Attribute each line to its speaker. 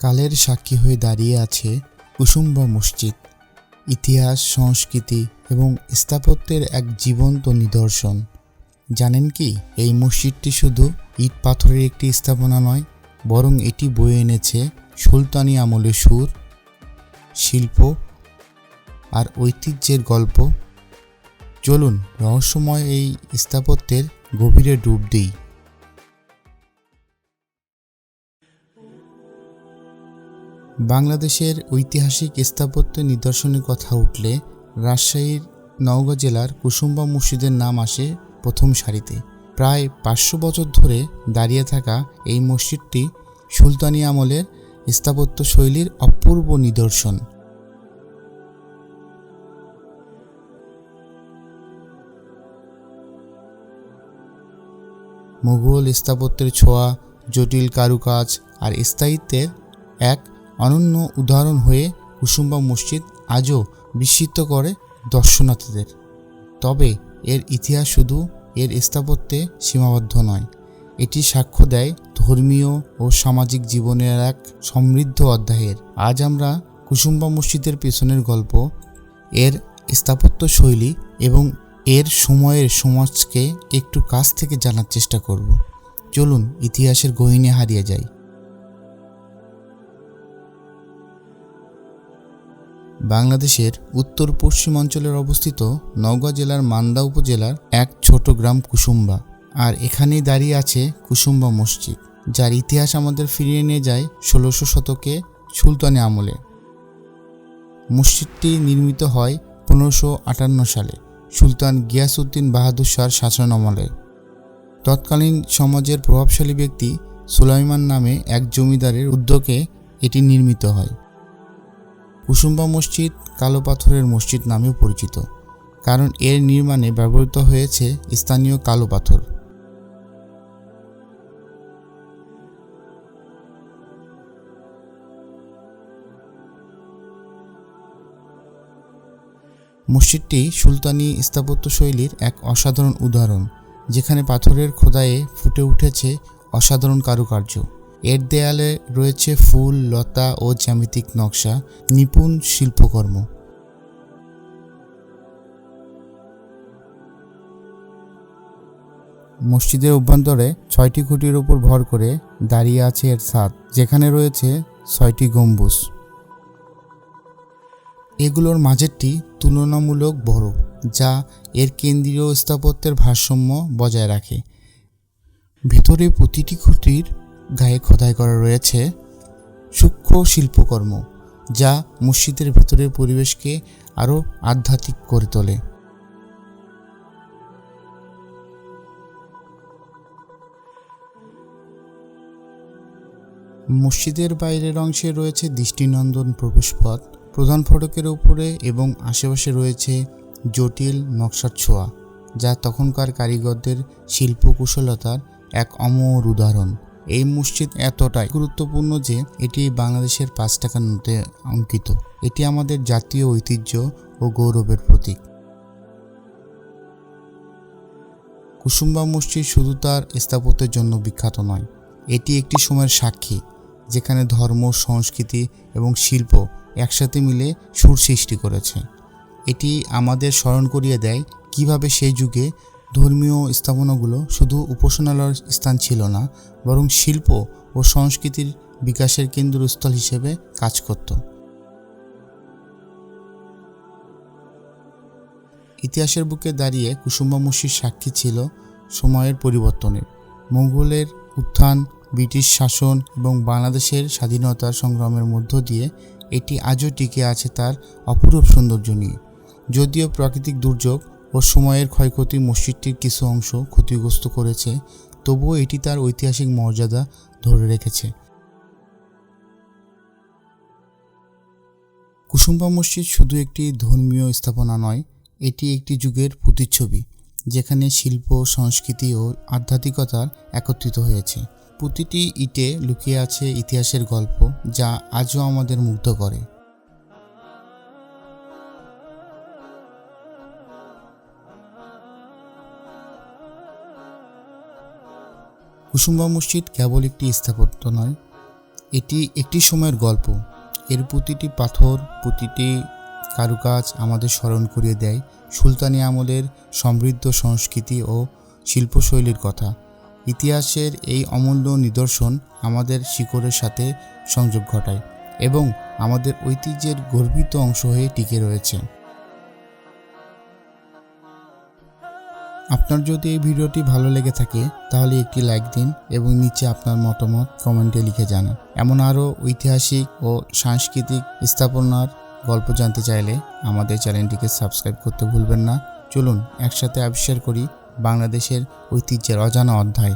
Speaker 1: কালের সাক্ষী হয়ে দাঁড়িয়ে আছে কুসুম্বা মসজিদ, ইতিহাস, সংস্কৃতি এবং স্থাপত্যের এক জীবন্ত নিদর্শন। জানেন কি, এই মসজিদটি শুধু ইট পাথরের একটি স্থাপনা নয়, বরং এটি বয়ে এনেছে সুলতানি আমলের সুর, শিল্প আর ঐতিহ্যের গল্প। চলুন, রহস্যময় এই স্থাপত্যের গভীরে ডুব দিই। বাংলাদেশের ঐতিহাসিক স্থাপত্য নিদর্শনের কথা উঠলে রাজশাহীর নওগাঁ জেলার কুসুম্বা মসজিদের নাম আসে প্রথম সারিতে। প্রায় পাঁচশো বছর ধরে দাঁড়িয়ে থাকা এই মসজিদটি সুলতানি আমলের স্থাপত্য শৈলীর অপূর্ব নিদর্শন। মুঘল স্থাপত্যের ছোঁয়া, জটিল কারুকাজ আর স্থায়িত্বের এক অনন্য উদাহরণ হয়ে কুসুম্বা মসজিদ আজও বিস্মিত করে দর্শনার্থীদের। তবে এর ইতিহাস শুধু এর স্থাপত্যে সীমাবদ্ধ নয়, এটি সাক্ষ্য দেয় ধর্মীয় ও সামাজিক জীবনের এক সমৃদ্ধ অধ্যায়ের। আজ আমরা কুসুম্বা মসজিদের পেছনের গল্প, এর স্থাপত্য শৈলী এবং এর সময়ের সমাজকে একটু কাছ থেকে জানার চেষ্টা করব। চলুন ইতিহাসের গহিনে হারিয়ে যাই। বাংলাদেশের উত্তর পশ্চিমাঞ্চলের অবস্থিত নওগাঁ জেলার মান্দা উপজেলার এক ছোট গ্রাম কুসুম্বা। আর এখানেই দাঁড়িয়ে আছে কুসুম্বা মসজিদ, যার ইতিহাস আমাদের ফিরিয়ে নিয়ে যায় ষোলোশো শতকে সুলতানি আমলে। মসজিদটি নির্মিত হয় পনেরোশো আটান্ন সালে সুলতান গিয়াসউদ্দিন বাহাদুর শাহর শাসন আমলে। তৎকালীন সমাজের প্রভাবশালী ব্যক্তি সুলাইমান নামে এক জমিদারের উদ্যোগে এটি নির্মিত হয়। কুসুম্বা মসজিদ কালো পাথরের মসজিদ নামেও পরিচিত, কারণ এর নির্মাণে ব্যবহৃত হয়েছে স্থানীয় কালো পাথর। মসজিদটি সুলতানি স্থাপত্যশৈলীর এক অসাধারণ উদাহরণ, যেখানে পাথরের খোদায়ে ফুটে উঠেছে অসাধারণ কারুকার্য। এর দেয়ালে রয়েছে ফুল, লতা ও জ্যামিতিক নকশা, নিপুণ শিল্পকর্ম। মসজিদের অভ্যন্তরে ছয়টি খুঁটির উপর ভর করে দাঁড়িয়ে আছে এর ছাদ, যেখানে রয়েছে ছয়টি গম্বুজ। এগুলোর মাঝেরটি তুলনামূলক বড়, যা এর কেন্দ্রীয় স্থাপত্যের ভারসাম্য বজায় রাখে। ভেতরে প্রতিটি খুঁটির গায়ে খোদাই করা রয়েছে সূক্ষ্ম শিল্পকর্ম, যা মসজিদের ভেতরের পরিবেশকে আরও আধ্যাত্মিক করে তোলে। মসজিদের বাইরের অংশে রয়েছে দৃষ্টিনন্দন প্রবেশপথ, প্রধান ফটকের উপরে এবং আশেপাশে রয়েছে জটিল নকশার ছোঁয়া, যা তখনকার কারিগরদের শিল্পকুশলতার এক অমর উদাহরণ। এই মসজিদ এতটাই গুরুত্বপূর্ণ যে এটি বাংলাদেশের পাঁচ টাকার নোটে অঙ্কিত। এটি আমাদের জাতীয় ঐতিহ্য ও গৌরবের প্রতীক। কুসুম্বা মসজিদ শুধু তার স্থাপত্যের জন্য বিখ্যাত নয়, এটি একটি সময়ের সাক্ষী, যেখানে ধর্ম, সংস্কৃতি এবং শিল্প একসাথে মিলে সুর সৃষ্টি করেছে। এটি আমাদের স্মরণ করিয়ে দেয় কীভাবে সেই যুগে ধর্মীয় স্থাপনাগুলো শুধু উপাসনালয়ের স্থান ছিল না, বরং শিল্প ও সংস্কৃতির বিকাশের কেন্দ্রস্থল হিসেবে কাজ করত। ইতিহাসের বুকে দাঁড়িয়ে কুসুম্বা মসজিদ সাক্ষী ছিল সময়ের পরিবর্তনের। মোগলের উত্থান, ব্রিটিশ শাসন এবং বাংলাদেশের স্বাধীনতার সংগ্রামের মধ্য দিয়ে এটি আজও টিকে আছে তার অপরূপ সৌন্দর্য নিয়ে। যদিও প্রাকৃতিক দুর্যোগ ও সময়ের ক্ষয়ক্ষতি মসজিদটির কিছু অংশ ক্ষতিগ্রস্ত করেছে, তবুও এটি তার ঐতিহাসিক মর্যাদা ধরে রেখেছে। কুসুম্বা মসজিদ শুধু একটি ধর্মীয় স্থাপনা নয়, এটি একটি যুগের প্রতিচ্ছবি, যেখানে শিল্প, সংস্কৃতি ও আধ্যাত্মিকতার একত্রিত হয়েছে। প্রতিটি ইটে লুকিয়ে আছে ইতিহাসের গল্প, যা আজও আমাদের মুগ্ধ করে। কুসুম্বা মসজিদ কেবল একটি স্থাপত্য নয়, এটি একটি সময়ের গল্প। এর প্রতিটি পাথর, প্রতিটি কারুকাজ আমাদের স্মরণ করিয়ে দেয় সুলতানি আমলের সমৃদ্ধ সংস্কৃতি ও শিল্পশৈলীর কথা। ইতিহাসের এই অমূল্য নিদর্শন আমাদের শিকড়ের সাথে সংযোগ ঘটায় এবং আমাদের ঐতিহ্যের গর্বিত অংশ হয়ে টিকে রয়েছে। আপনার যদি এই ভিডিওটি ভালো লেগে থাকে, তাহলে একটি লাইক দিন এবং নিচে আপনার মতামত কমেন্টে লিখে জানান। এমন আরও ঐতিহাসিক ও সাংস্কৃতিক স্থাপনার গল্প জানতে চাইলে আমাদের চ্যানেলটিকে সাবস্ক্রাইব করতে ভুলবেন না। চলুন একসাথে আবিষ্কার করি বাংলাদেশের ঐতিহ্যের অজানা অধ্যায়।